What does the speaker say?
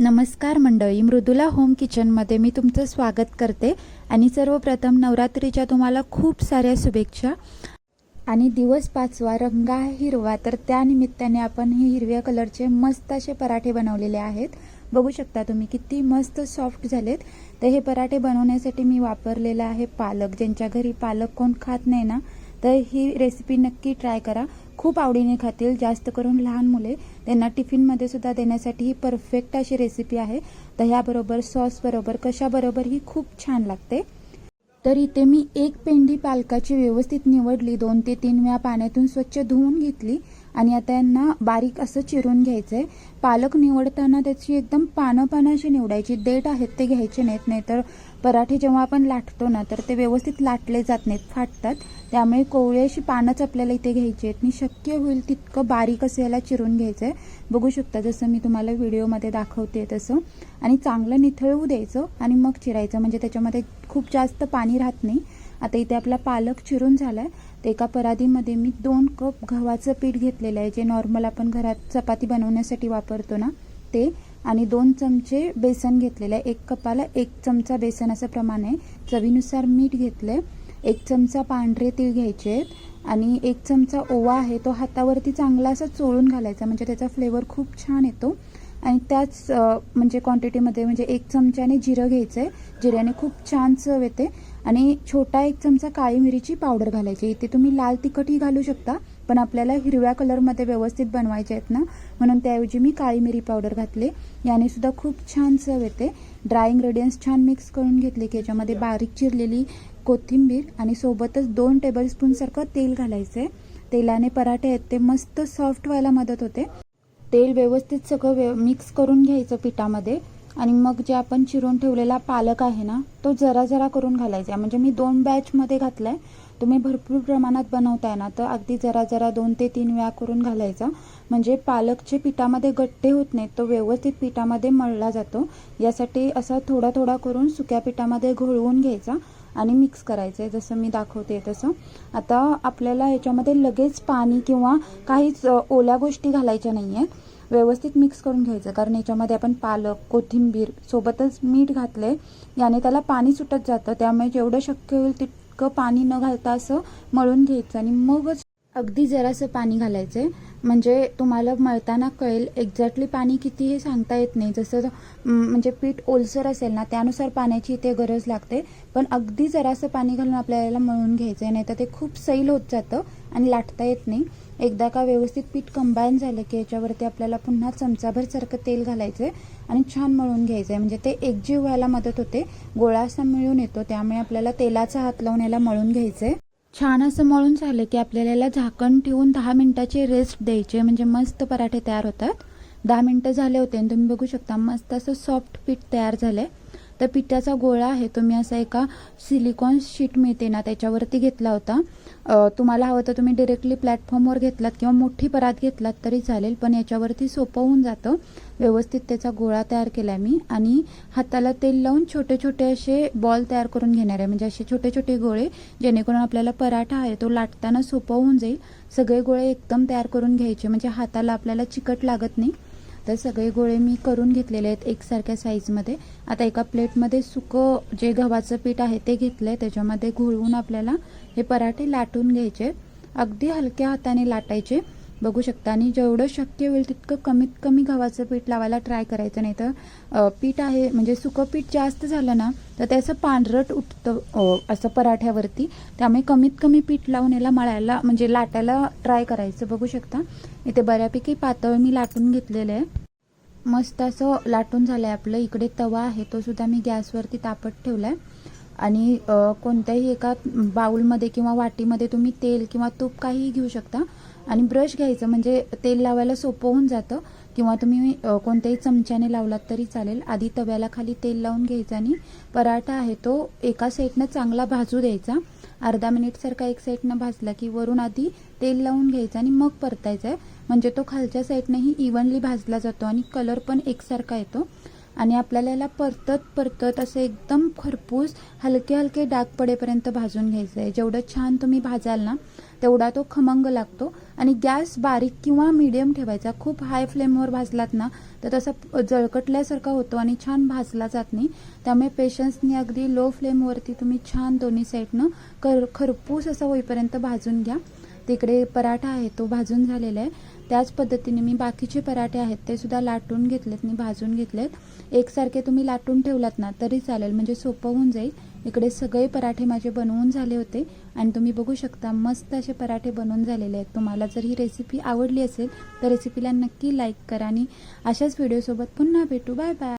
नमस्कार मंडळी मृदुला होम किचनमध्ये मी तुमचं स्वागत करते आणि सर्वप्रथम नवरात्रीच्या तुम्हाला खूप साऱ्या शुभेच्छा. आणि दिवस पाचवा रंग आहे हिरवा तर त्यानिमित्ताने आपण हे हिरव्या कलरचे मस्त असे पराठे बनवलेले आहेत. बघू शकता तुम्ही किती मस्त सॉफ्ट झालेत. तर हे पराठे बनवण्यासाठी मी वापरलेलं आहे पालक. ज्यांच्या घरी पालक कोण खात नाही ना तर ही रेसिपी नक्की ट्राय करा. खूप आवडीने खातील जास्त करून लहान मुले. त्यांना टिफिनमध्ये सुद्धा देण्यासाठी ही परफेक्ट अशी रेसिपी आहे. तर ह्याबरोबर सॉसबरोबर कशाबरोबर ही खूप छान लागते. तर इथे मी एक पेंडी पालकाची व्यवस्थित निवडली दोन ते तीन वेळा पाण्यातून स्वच्छ धुवून घेतली. आणि आता यांना बारीक असं चिरून घ्यायचं आहे पालक निवडताना त्याची एकदम पानं पानं अशी निवडायची. देठ आहेत ते घ्यायचे नाहीत नाहीतर पराठे जेव्हा आपण लाटतो ना तर ते व्यवस्थित लाटले जात नाहीत फाटतात. त्यामुळे कोवळी अशी पानंच आपल्याला इथे घ्यायची आहेत. आणि शक्य होईल तितकं बारीक असं याला चिरून घ्यायचं आहे बघू शकता जसं मी तुम्हाला व्हिडिओमध्ये दाखवते तसं. आणि चांगलं निथळवू द्यायचं आणि मग चिरायचं. म्हणजे त्याच्यामध्ये खूप जास्त पाणी राहत नाही. आता इथे आपला पालक चिरून झाला आहे तर एका परादीमध्ये मी दोन कप गव्हाचं पीठ घेतलेलं आहे जे नॉर्मल आपण घरात चपाती बनवण्यासाठी वापरतो ना ते. आणि दोन चमचे बेसन घेतलेलं आहे. एक कपाला एक चमचा बेसन असं प्रमाण आहे. चवीनुसार मीठ घेतलं आहे एक चमचा पांढरे तीळ घ्यायचे आहेत. आणि एक चमचा ओवा आहे तो हातावरती चांगला असा चोळून घालायचा म्हणजे त्याचा फ्लेवर खूप छान येतो. आणि त्याच म्हणजे क्वांटिटीमध्ये म्हणजे एक चमच्याने जिरं घ्यायचं आहे जिऱ्याने खूप छान चव येते. आणि छोटा एक चमचा काळी मिरीची पावडर घालायची. इथे तुम्ही लाल तिखटही घालू शकता पण आपल्याला हिरव्या कलरमध्ये व्यवस्थित बनवायचे आहेत ना. म्हणून त्याऐवजी मी काळी मिरी पावडर घातले. याने सुद्धा खूप छान चव येते. ड्राय इंग्रेडियंट्स छान मिक्स करून घेतले की याच्यामध्ये बारीक चिरलेली कोथिंबीर आणि सोबतच दोन टेबलस्पूनसारखं तेल घालायचं आहे तेलाने पराठे आहेत ते मस्त सॉफ्ट व्हायला मदत होते. तेल व्यवस्थित सगळं व्यव मिक्स करून घ्यायचं पिठामध्ये. आणि मग जे आपण चिरून ठेवलेला पालक आहे ना तो जरा जरा करून घालायचा. म्हणजे मी दोन बॅचमध्ये घातलाय. तुम्ही भरपूर प्रमाणात बनवताय ना तर अगदी जरा जरा दोन ते तीन वेळा करून घालायचा. म्हणजे पालकचे पिठामध्ये गट्टे होत नाहीत तो व्यवस्थित पिठामध्ये मळला जातो. यासाठी असा थोडा थोडा करून सुक्या पिठामध्ये घोळवून घ्यायचा. आणि मिक्स करायचं आहे जसं मी दाखवते तसं. आता आपल्याला याच्यामध्ये लगेच पाणी किंवा काहीच ओल्या गोष्टी घालायच्या नाही आहेत व्यवस्थित मिक्स करून घ्यायचं. कारण याच्यामध्ये आपण पालक कोथिंबीर सोबतच मीठ घातले याने त्याला पाणी सुटत जातं. त्यामुळे जेवढं शक्य होईल तितकं पाणी न घालता असं मळून घ्यायचं आणि मगच अगदी जरासं पाणी घालायचं आहे म्हणजे तुम्हाला मळताना कळेल एक्झॅक्टली पाणी किती हे सांगता येत नाही. जसं म्हणजे पीठ ओलसर असेल ना त्यानुसार पाण्याची इथे गरज लागते. पण अगदी जरासं पाणी घालून आपल्याला मळून घ्यायचं आहे नाही तर ते खूप सैल होत जातं आणि लाटता येत नाही. एकदा का व्यवस्थित पीठ कंबाईन झालं की याच्यावरती आपल्याला पुन्हा चमचाभर सारखं तेल घालायचं आहे आणि छान मळून घ्यायचं आहे म्हणजे ते एकजीव व्हायला मदत होते. गोळा असा मिळून येतो त्यामुळे आपल्याला तेलाचा हात लावून याला मळून घ्यायचं आहे छान असं मळून झालं की आपल्याला याला झाकण ठेवून दहा मिनिटाचे रेस्ट द्यायचे. म्हणजे मस्त पराठे तयार होतात. दहा मिनटं झाले होते आणि तुम्ही बघू शकता मस्त असं सॉफ्ट पीठ तयार झालंय. तर पिठाचा गोळा आहे. तो मी असा एका सिलिकॉन शीट मिळते ना त्याच्यावरती घेतला होता. तुम्हाला हवं तर तुम्ही डिरेक्टली प्लॅटफॉर्मवर घेतलात किंवा मोठी परात घेतलात तरी चालेल पण याच्यावरती सोपं होऊन जातं. व्यवस्थित त्याचा गोळा तयार केला मी आणि हाताला तेल लावून छोटे छोटे असे बॉल तयार करून घेणार आहे. म्हणजे असे छोटे छोटे गोळे जेणेकरून आपल्याला पराठा आहे तो लाटताना सोपं होऊन जाईल. सगळे गोळे एकदम तयार करून घ्यायचे. म्हणजे हाताला आपल्याला चिकट लागत नाही. तर सगळे गोळे मी करून घेतलेले आहेत एकसारख्या साईजमध्ये आता एका प्लेटमध्ये सुकं जे गव्हाचं पीठ आहे ते घेतलं आहे त्याच्यामध्ये घोळवून आपल्याला हे पराठे लाटून घ्यायचे. अगदी हलक्या हाताने लाटायचे. बघू शकता आणि जेवढं शक्य होईल तितकं कमीत कमी गव्हाचं पीठ लावायला ट्राय करायचं. नाही तर पीठ आहे म्हणजे सुकं पीठ जास्त झालं ना तर ते असं पांढरट उठतं असं पराठ्यावरती. त्यामुळे कमीत कमी पीठ लावून याला मळायला म्हणजे लाटायला ट्राय करायचं. बघू शकता इथे बऱ्यापैकी पातळ मी लाटून घेतलेलं आहे. मस्त असं लाटून झालं आहे आपलं. इकडे तवा आहे तो सुद्धा मी गॅसवरती तापत ठेवला आहे आणि कोणत्याही एका बाऊलमध्ये किंवा वाटीमध्ये तुम्ही तेल किंवा तूप काहीही घेऊ शकता. आणि ब्रश घ्यायचं म्हणजे तेल लावायला सोपं होऊन जातं. किंवा तुम्ही कोणत्याही चमच्याने लावलात तरी चालेल. आधी तव्याला खाली तेल लावून घ्यायचं आणि पराठा आहे तो एका साईडनं चांगला भाजू द्यायचा. अर्धा मिनिटसारखा एक साईडनं भाजला की वरून आधी तेल लावून घ्यायचं आणि मग परतायचं. आहे म्हणजे तो खालच्या साईडनंही इव्हनली भाजला जातो आणि कलर पण एकसारखा येतो. आणि आपल्याला याला परतत परतत असं एकदम खरपूस हलके हलके डाग पडेपर्यंत भाजून घ्यायचं आहे जेवढं छान तुम्ही भाजाल ना तेवढा तो खमंग लागतो. आणि गॅस बारीक किंवा मीडियम ठेवायचा. खूप हाय फ्लेमवर भाजलात ना तर तसं जळकटल्यासारखा होतो आणि छान भाजला जात नाही. त्यामुळे पेशन्सनी अगदी लो फ्लेमवरती तुम्ही छान दोन्ही साईडनं कर खरपूस असं होईपर्यंत भाजून घ्या. तिकडे पराठा आहे तो भाजून झालेला आहे. त्याच पद्धतीने मी बाकीचे पराठे आहेत ते सुद्धा लाटून घेतलेत मी भाजून घेतलेत. एकसारखे तुम्ही लाटून ठेवलात ना तरी चालेल म्हणजे सोपं होऊन जाईल. इकडे सगळे पराठे माझे बनवून झाले होते आणि तुम्ही बघू शकता मस्त असे पराठे बनवून झालेले आहेत. तुम्हाला जर ही रेसिपी आवडली असेल तर रेसिपीला नक्की लाईक करा आणि अशाच व्हिडिओसोबत पुन्हा भेटू. Bye bye